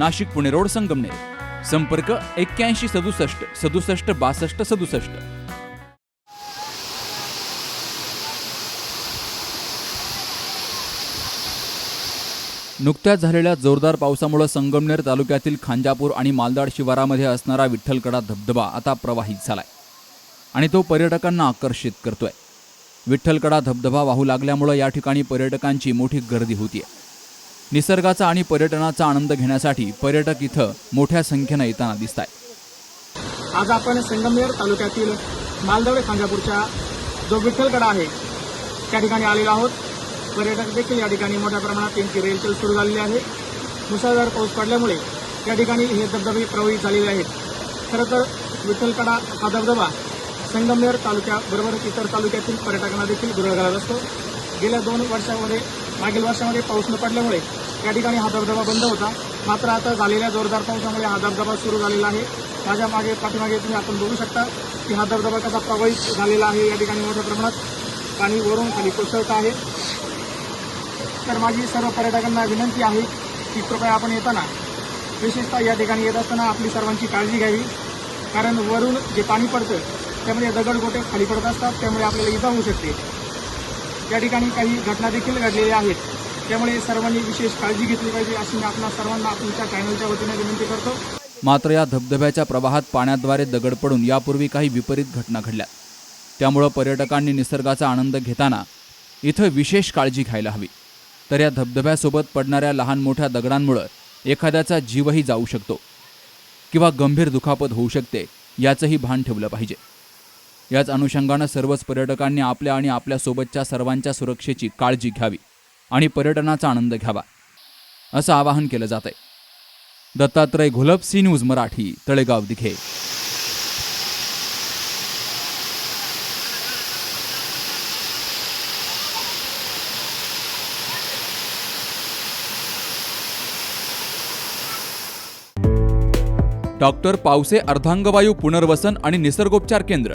Nashik Pune road Sangamner. संपर्क एक्क्याऐंशी सदुसष्ट सदुसष्ट बासष्ट सदुसष्ट. नुकत्याच झालेल्या जोरदार पावसामुळे संगमनेर तालुक्यातील खांजापूर आणि मालदाड शिवारामध्ये असणारा विठ्ठलकडा धबधबा आता प्रवाहित झालाय. आणि तो पर्यटकांना आकर्षित करतोय. विठ्ठलकडा धबधबा वाहू लागल्यामुळं या ठिकाणी पर्यटकांची मोठी गर्दी होतीये. निसर्गाचा आणि पर्यटनाचा आनंद घेण्यासाठी पर्यटक इथं मोठ्या संख्येनं येताना दिसत आहेत आज आपण संगमनेर तालुक्यातील मालदवडे खांजापूरच्या जो विठ्ठलगड आहे त्या ठिकाणी आलेलो आहोत. पर्यटक देखील या ठिकाणी मोठ्या प्रमाणात त्यांची रेलचेल सुरू झालेली आहे. मुसळधार पाऊस पडल्यामुळे या ठिकाणी हे धबधबे प्रवाहित झालेले आहेत. खरं तर विठ्ठलकडा हा धबधबा संगमनेर तालुक्याबरोबर इतर तालुक्यातील पर्यटकांना देखील गुरळ घालत असतो. गेल्या दोन वर्षामध्ये मागील वर्षामध्ये पाऊस न पडल्यामुळे या ठिकाणी हा धबधबा बंद होता. मात्र आता झालेल्या जोरदार पावसामुळे हा धबधबा सुरू झालेला आहे. माझ्या मागे पाठीमागे तुम्ही आपण बघू शकता की हा धबधबा कसा प्रवाहित झालेला आहे या ठिकाणी मोठ्या प्रमाणात पाणी वरून खाली कोसळत आहे. तर माझी सर्व पर्यटकांना विनंती आहे की कृपया आपण येताना विशेषतः या ठिकाणी येत असताना आपली सर्वांची काळजी घ्यावी. कारण वरून जे पाणी पडतं त्यामध्ये दगडगोटे खाली पडत असतात त्यामुळे आपल्याला इजा होऊ शकते. या ठिकाणी काही घटना देखील घडलेल्या आहेत. त्यामुळे सर्वांनी विशेष काळजी घेतली पाहिजे अशी मी आपणा सर्वांना तुमच्या चॅनलच्या वतीने विनंती करतो. मात्र या धबधब्याच्या प्रवाहात पाण्याद्वारे दगड पडून यापूर्वी काही विपरीत घटना घडल्या. त्यामुळं पर्यटकांनी निसर्गाचा आनंद घेताना इथं विशेष काळजी घ्यायला हवी. तर या धबधब्यासोबत पडणाऱ्या लहान मोठ्या दगडांमुळं एखाद्याचा जीवही जाऊ शकतो किंवा गंभीर दुखापत होऊ शकते याचंही भान ठेवलं पाहिजे. याच अनुषंगानं सर्वच पर्यटकांनी आपल्या आणि आपल्या सोबतच्या सर्वांच्या सुरक्षेची काळजी घ्यावी आणि पर्यटनाचा आनंद घ्यावा असं आवाहन केलं जात आहे Dattatray Ghulap C news Marathi Talegaon Dighe. Doctor Pawase अर्धांगवायू पुनर्वसन आणि निसर्गोपचार केंद्र.